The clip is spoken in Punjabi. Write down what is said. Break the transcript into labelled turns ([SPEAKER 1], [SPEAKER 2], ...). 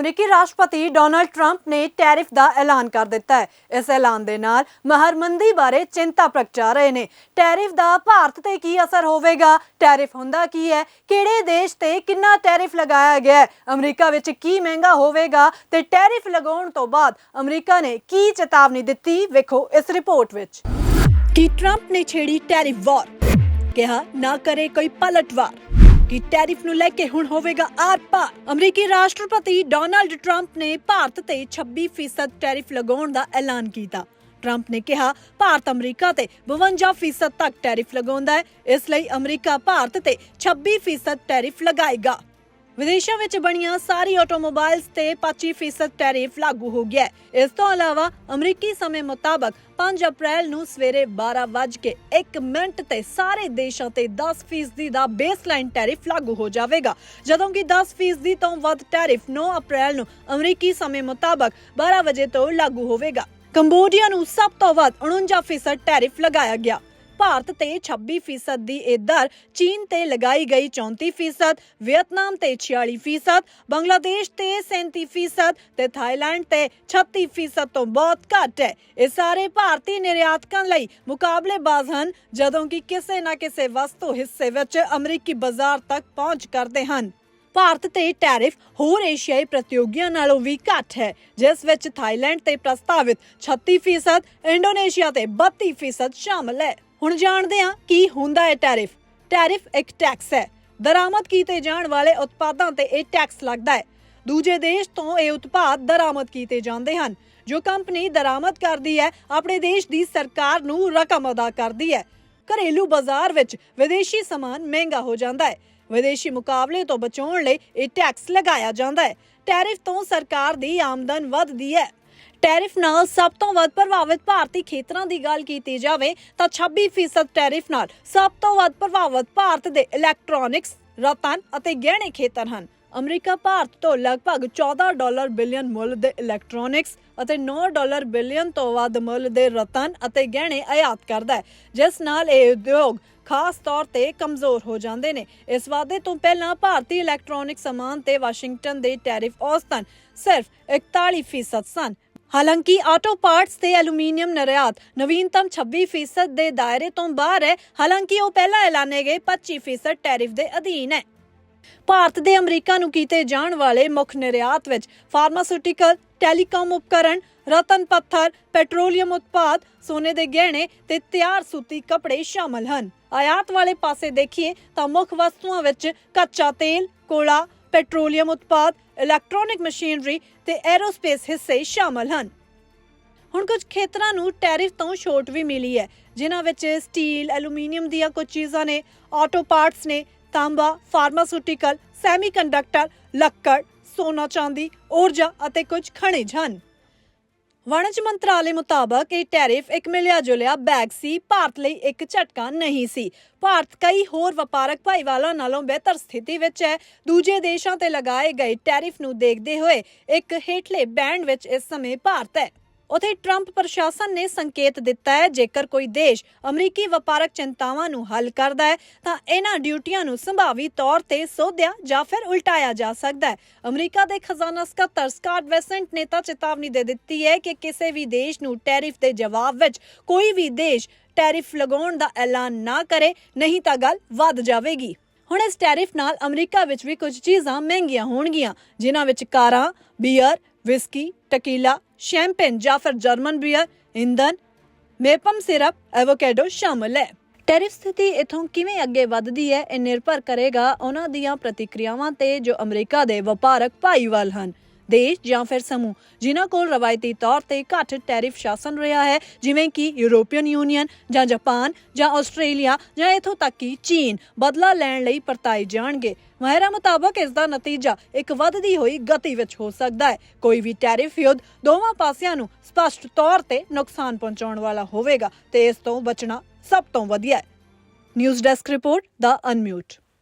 [SPEAKER 1] ਅਮਰੀਕੀ ਰਾਸ਼ਟਰਪਤੀ ਡੋਨਾਲਡ ਟਰੰਪ ਨੇ ਟੈਰਿਫ ਦਾ ਐਲਾਨ ਕਰ ਦਿੱਤਾ ਹੈ। ਇਸ ਐਲਾਨ ਦੇ ਨਾਲ ਮਹਰਮੰਦੀ ਬਾਰੇ ਚਿੰਤਾ ਪ੍ਰਗਟਾ ਰਹੇ ਨੇ। ਟੈਰਿਫ ਦਾ ਭਾਰਤ ਤੇ ਕੀ ਅਸਰ ਹੋਵੇਗਾ? ਟੈਰਿਫ ਹੁੰਦਾ ਕੀ ਹੈ? ਕਿਹੜੇ ਦੇਸ਼ ਤੇ ਕਿੰਨਾ ਟੈਰਿਫ ਲਗਾਇਆ ਗਿਆ ਹੈ? ਅਮਰੀਕਾ ਵਿੱਚ ਕੀ ਮਹਿੰਗਾ ਹੋਵੇਗਾ? ਤੇ ਟੈਰਿਫ ਲਗਾਉਣ ਤੋਂ ਬਾਅਦ ਅਮਰੀਕਾ ਨੇ ਕੀ ਚੇਤਾਵਨੀ ਦਿੱਤੀ? ਵੇਖੋ ਇਸ ਰਿਪੋਰਟ ਵਿੱਚ। ਕਿ ਟਰੰਪ ਨੇ ਛੇੜੀ ਟੈਰਿਫ ਵਾਰ? ਕਿਹਾ, ਨਾ ਕਰੇ ਕੋਈ ਪਲਟਵਾਰ ਕਿ ਟੈਰਿਫ ਨੂੰ ਲੈ ਕੇ ਹੁਣ ਹੋਵੇਗਾ ਆਰ-ਪਾਰ ਅਮਰੀਕੀ ਰਾਸ਼ਟਰਪਤੀ ਡੋਨਾਲਡ ਟਰੰਪ ਨੇ ਭਾਰਤ ਤੇ 26% ਟੈਰਿਫ ਲਗਾਉਣ ਦਾ ਐਲਾਨ ਕੀਤਾ। ਟਰੰਪ ਨੇ ਕਿਹਾ, ਭਾਰਤ ਅਮਰੀਕਾ ਤੇ 52% ਤੱਕ ਟੈਰਿਫ ਲਗਾਉਂਦਾ ਹੈ। ਇਸ ਲਈ ਅਮਰੀਕਾ ਭਾਰਤ ਤੇ 26% ਟੈਰਿਫ ਲਗਾਏਗਾ। ਵਿਦੇਸ਼ਾਂ ਵਿੱਚ ਬਣੀਆਂ ਸਾਰੀ ਆਟੋਮੋਬਾਈਲਸ ਤੇ 25% ਟੈਰਿਫ ਲਾਗੂ ਹੋ ਗਿਆ ਹੈ। ਇਸ ਤੋਂ ਇਲਾਵਾ ਅਮਰੀਕੀ ਸਮੇਂ ਮੁਤਾਬਕ 5 ਅਪ੍ਰੈਲ ਨੂੰ ਸਵੇਰੇ 12:01 ਮਿੰਟ ਤੇ ਸਾਰੇ ਦੇਸ਼ਾਂ ਤੇ 10% ਦਾ ਬੇਸਲਾਈਨ ਟੈਰਿਫ ਲਾਗੂ ਹੋ ਜਾਵੇਗਾ। ਜਦੋਂ ਕਿ 10% ਤੋਂ ਵੱਧ ਟੈਰਿਫ 9 ਅਪ੍ਰੈਲ ਨੂੰ ਅਮਰੀਕੀ ਸਮੇਂ ਮੁਤਾਬਕ 12 ਵਜੇ ਤੋਂ ਲਾਗੂ ਹੋਵੇਗਾ। ਕੰਬੋਡੀਆ ਨੂੰ ਸਭ ਤੋਂ ਵੱਧ 49% ਟੈਰਿਫ ਲਗਾਇਆ ਗਿਆ। ਭਾਰਤ ਤੇ 26% ਦੀ ਇਹ ਦਰ ਚੀਨ ਤੇ ਲਗਾਈ ਗਈ 34%, ਵੀਅਤਨਾਮ ਤੇ 46%, ਬੰਗਲਾਦੇਸ਼ ਤੇ 37% ਤੇ ਥਾਈਲੈਂਡ ਤੇ 36% ਤੋਂ ਬਹੁਤ ਘੱਟ ਹੈ। ਇਹ ਸਾਰੇ ਭਾਰਤੀ ਨਿਰਯਾਤਕਾਂ ਲਈ ਮੁਕਾਬਲੇਬਾਜ਼ ਹਨ ਜਦੋਂ ਕਿ ਕਿਸੇ ਨਾ ਕਿਸੇ ਵਸਤੂ ਹਿੱਸੇ ਵਿੱਚ ਅਮਰੀਕੀ ਬਾਜ਼ਾਰ ਤੱਕ ਪਹੁੰਚ ਕਰਦੇ ਹਨ। ਭਾਰਤ ਤੇ ਟੈਰਿਫ ਹੋਰ ਏਸ਼ੀਆਈ ਪ੍ਰਤੀਯੋਗੀਆਂ ਨਾਲੋਂ ਵੀ ਘੱਟ ਹੈ ਜਿਸ ਵਿੱਚ ਥਾਈਲੈਂਡ ਤੇ ਪ੍ਰਸਤਾਵਿਤ 36%, ਇੰਡੋਨੇਸ਼ੀਆ ਤੇ 32% ਸ਼ਾਮਲ ਹੈ। ਹੁਣ ਜਾਣਦੇ ਹਾਂ ਕੀ ਹੁੰਦਾ ਹੈ ਟੈਰਿਫ। ਟੈਰਿਫ ਇੱਕ ਟੈਕਸ ਹੈ। ਦਰਾਮਦ ਕੀਤੇ ਜਾਣ ਵਾਲੇ ਉਤਪਾਦਾਂ ਤੇ ਇਹ ਟੈਕਸ ਲੱਗਦਾ ਹੈ। ਦੂਜੇ ਦੇਸ਼ ਤੋਂ ਇਹ ਉਤਪਾਦ ਦਰਾਮਦ ਕੀਤੇ ਜਾਂਦੇ ਹਨ। ਜੋ ਕੰਪਨੀ ਦਰਾਮਦ ਕਰਦੀ ਹੈ, ਆਪਣੇ ਦੇਸ਼ ਦੀ ਸਰਕਾਰ ਨੂੰ ਰਕਮ ਅਦਾ ਕਰਦੀ ਹੈ। ਘਰੇਲੂ ਬਾਜ਼ਾਰ ਵਿੱਚ ਵਿਦੇਸ਼ੀ ਸਮਾਨ ਮਹਿੰਗਾ ਹੋ ਜਾਂਦਾ ਹੈ। ਵਿਦੇਸ਼ੀ ਮੁਕਾਬਲੇ ਤੋਂ ਬਚਾਉਣ ਲਈ ਇਹ ਟੈਕਸ ਲਗਾਇਆ ਜਾਂਦਾ ਹੈ। ਟੈਰਿਫ ਤੋਂ ਸਰਕਾਰ ਦੀ ਆਮਦਨ ਵੱਧਦੀ ਹੈ। ਟੈਰਿਫ ਨਾਲ ਸਭ ਤੋਂ ਵੱਧ ਪ੍ਰਭਾਵਿਤ ਭਾਰਤੀ ਖੇਤਰਾਂ ਦੀ ਗੱਲ ਕੀਤੀ ਜਾਵੇ ਤਾਂ 26% ਟੈਰਿਫ ਨਾਲ ਸਭ ਤੋਂ ਵੱਧ ਪ੍ਰਭਾਵਿਤ ਭਾਰਤ ਦੇ ਇਲੈਕਟ੍ਰੋਨਿਕਸ, ਰਤਨ ਅਤੇ ਗਹਿਣੇ ਖੇਤਰ ਹਨ। ਅਮਰੀਕਾ ਭਾਰਤ ਤੋਂ ਲਗਭਗ 14 ਡਾਲਰ ਬਿਲੀਅਨ ਮੁੱਲ ਦੇ ਇਲੈਕਟ੍ਰੋਨਿਕਸ ਅਤੇ 9 ਡਾਲਰ ਬਿਲੀਅਨ ਤੋਂ ਵੱਧ ਮੁੱਲ ਦੇ ਰਤਨ ਅਤੇ ਗਹਿਣੇ ਆਯਾਤ ਕਰਦਾ ਹੈ ਜਿਸ ਨਾਲ ਇਹ ਉਦਯੋਗ ਖਾਸ ਤੌਰ ਤੇ ਕਮਜ਼ੋਰ ਹੋ ਜਾਂਦੇ ਨੇ ਇਸ ਵਾਅਦੇ ਤੋਂ ਪਹਿਲਾਂ ਭਾਰਤੀ ਇਲੈਕਟ੍ਰੋਨਿਕ ਸਮਾਨ ਤੇ ਵਾਸ਼ਿੰਗਟਨ ਦੇ ਟੈਰਿਫ ਔਸਤਨ ਸਿਰਫ 41% ਸਨ ਹਾਲਾਂਕਿ ਆਟੋ ਪਾਰਟਸ ਤੇ ਐਲੂਮੀਨੀਅਮ ਨਿਰਯਾਤ ਨਵੀਨਤਮ 26% ਦੇ ਦਾਇਰੇ ਤੋਂ ਬਾਹਰ ਹੈ। ਹਾਲਾਂਕਿ ਉਹ ਪਹਿਲਾਂ ਐਲਾਨੇ ਗਏ 25% ਟੈਰਿਫ ਦੇ ਅਧੀਨ ਹੈ। ਭਾਰਤ ਦੇ ਅਮਰੀਕਾ ਨੂੰ ਕੀਤੇ ਜਾਣ ਵਾਲੇ ਮੁੱਖ ਨਿਰਯਾਤ ਵਿੱਚ ਫਾਰਮਾਸਿਊਟੀਕਲ ਟੈਲੀਕਾਮ ਉਪਕਰਣ, ਰਤਨ ਪੱਥਰ ਪੈਟਰੋਲੀਅਮ ਉਤਪਾਦ, ਸੋਨੇ ਦੇ ਗਹਿਣੇ ਤੇ ਤਿਆਰ ਸੂਤੀ ਕੱਪੜੇ ਸ਼ਾਮਲ ਹਨ। ਆਯਾਤ ਵਾਲੇ ਪਾਸੇ ਦੇਖੀਏ ਤਾਂ ਮੁੱਖ ਵਸਤੂਆਂ ਵਿੱਚ ਕੱਚਾ ਤੇਲ, ਕੋਲਾ ਪੈਟਰੋਲੀਅਮ ਉਤਪਾਦ, ਇਲੈਕਟ੍ਰੋਨਿਕ ਮਸ਼ੀਨਰੀ ਤੇ ਐਰੋਸਪੇਸ ਹਿੱਸੇ ਸ਼ਾਮਲ ਹਨ। ਹੁਣ ਕੁਝ ਖੇਤਰਾਂ ਨੂੰ ਟੈਰਿਫ ਤੋਂ ਛੋਟ ਵੀ ਮਿਲੀ ਹੈ, ਜਿਨ੍ਹਾਂ ਵਿੱਚ ਸਟੀਲ, ਐਲੂਮੀਨੀਅਮ ਦੀਆਂ ਕੁਝ ਚੀਜ਼ਾਂ ਨੇ, ਆਟੋ ਪਾਰਟਸ ਨੇ, ਤਾਂਬਾ, ਫਾਰਮਾਸਿਊਟੀਕਲ, ਸੈਮੀਕੰਡਕਟਰ, ਲੱਕੜ, ਸੋਨਾ ਚਾਂਦੀ, ਊਰਜਾ ਅਤੇ ਕੁਝ ਖਣਿਜ ਹਨ। ਵਣਜ ਮੰਤਰਾਲੇ ਮੁਤਾਬਕ ਇਹ ਟੈਰਿਫ ਇੱਕ ਮਿਲਿਆ ਜੁਲਿਆ ਬੈਗ ਸੀ। ਭਾਰਤ ਲਈ ਇੱਕ ਝਟਕਾ ਨਹੀਂ ਸੀ। ਭਾਰਤ ਕਈ ਹੋਰ ਵਪਾਰਕ ਭਾਈਵਾਲਾਂ ਨਾਲੋਂ ਬਿਹਤਰ ਸਥਿਤੀ ਵਿੱਚ ਹੈ। ਦੂਜੇ ਦੇਸ਼ਾਂ ਤੇ ਲਗਾਏ ਗਏ ਟੈਰਿਫ ਨੂੰ ਦੇਖਦੇ ਹੋਏ ਇੱਕ ਹੇਠਲੇ ਬੈਂਡ ਵਿੱਚ ਇਸ ਸਮੇਂ ਭਾਰਤ ਹੈ। ਉਥੇ ਟਰੰਪ ਪ੍ਰਸ਼ਾਸਨ ਨੇ ਸੰਕੇਤ ਦਿੱਤਾ ਹੈ, ਜੇਕਰ ਕੋਈ ਦੇਸ਼ ਅਮਰੀਕੀ ਵਪਾਰਕ ਚਿੰਤਾਵਾਂ ਨੂੰ ਹੱਲ ਕਰਦਾ ਹੈ, ਤਾਂ ਇਹਨਾਂ ਡਿਊਟੀਆਂ ਨੂੰ ਸੰਭਾਵੀ ਤੌਰ ਤੇ ਸੋਧਿਆ ਜਾਂ ਫਿਰ ਉਲਟਾਇਆ ਜਾ ਸਕਦਾ ਹੈ। ਅਮਰੀਕਾ ਦੇ ਖਜ਼ਾਨਾ ਸਕੱਤਰ ਸਕਾਟ ਵੈਸੈਂਟ ਨੇ ਤਾਂ ਚੇਤਾਵਨੀ ਦੇ ਦਿੱਤੀ ਹੈ ਕਿ ਕਿਸੇ ਵੀ ਦੇਸ਼ ਨੂੰ ਟੈਰਿਫ ਦੇ ਜਵਾਬ ਵਿੱਚ ਕੋਈ ਵੀ ਦੇਸ਼ ਟੈਰਿਫ ਲਗਾਉਣ ਦਾ ਐਲਾਨ ਨਾ ਕਰੇ, ਨਹੀਂ ਤਾਂ ਗੱਲ ਵੱਧ ਜਾਵੇਗੀ। ਹੁਣ ਇਸ ਟੈਰਿਫ ਨਾਲ ਅਮਰੀਕਾ ਵਿੱਚ ਵੀ ਕੁਝ ਚੀਜ਼ਾਂ ਮਹਿੰਗੀਆਂ ਹੋਣਗੀਆਂ, ਜਿਨ੍ਹਾਂ ਵਿੱਚ ਕਾਰਾਂ, ਬੀਅਰ ਵਿਸਕੀ ਟਕੀਲਾ ਸ਼ੈਂਪੇਨ ਜਾਂ ਫਿਰ ਜਰਮਨ ਬੀਅਰ ਇੰਧਨ ਮੇਪਮ ਸਿਰਪ ਐਵੋਕੈਡੋ ਸ਼ਾਮਲ ਹੈ। ਟੈਰਿਫ ਸਥਿਤੀ ਇਥੋਂ ਕਿਵੇਂ ਅੱਗੇ ਵੱਧਦੀ ਹੈ, ਇਹ ਨਿਰਭਰ ਕਰੇਗਾ ਉਹਨਾਂ ਦੀਆਂ ਪ੍ਰਤੀਕਿਰਿਆਵਾਂ ਤੇ ਜੋ ਅਮਰੀਕਾ ਦੇ ਵਪਾਰਕ ਭਾਈਵਾਲ ਹਨ। ਦੇਸ਼ ਜਾਂ ਫਿਰ ਸਮੂਹ, ਜਿਨ੍ਹਾਂ ਕੋਲ ਰਵਾਇਤੀ ਤੌਰ ਤੇ ਘੱਟ ਟੈਰਿਫ ਸ਼ਾਸਨ ਰਿਹਾ ਹੈ, ਜਿਵੇਂ ਕਿ ਯੂਰੋਪੀਅਨ ਯੂਨੀਅਨ ਜਾਂ ਜਾਪਾਨ ਜਾਂ ਆਸਟ੍ਰੇਲੀਆ ਜਾਂ ਇਥੋਂ ਤੱਕ ਕਿ ਚੀਨ, ਬਦਲਾ ਲੈਣ ਲਈ ਪਰਤਾਏ ਜਾਣਗੇ। ਮਾਹਿਰਾਂ ਮੁਤਾਬਕ ਇਸ ਦਾ ਨਤੀਜਾ ਇੱਕ ਵੱਧਦੀ ਹੋਈ ਗਤੀ ਵਿੱਚ ਹੋ ਸਕਦਾ ਹੈ। ਕੋਈ ਵੀ ਟੈਰਿਫ ਯੁੱਧ ਦੋਵਾਂ ਪਾਸਿਆਂ ਨੂੰ ਸਪਸ਼ਟ ਤੌਰ ਤੇ ਨੁਕਸਾਨ ਪਹੁੰਚਾਉਣ ਵਾਲਾ ਹੋਵੇਗਾ ਤੇ ਇਸ ਤੋਂ ਬਚਣਾ ਸਭ ਤੋਂ ਵਧੀਆ ਹੈ। ਨਿਊਜ਼ ਡੈਸਕ ਰਿਪੋਰਟ ਦਾ ਅਨਮਿਊਟ।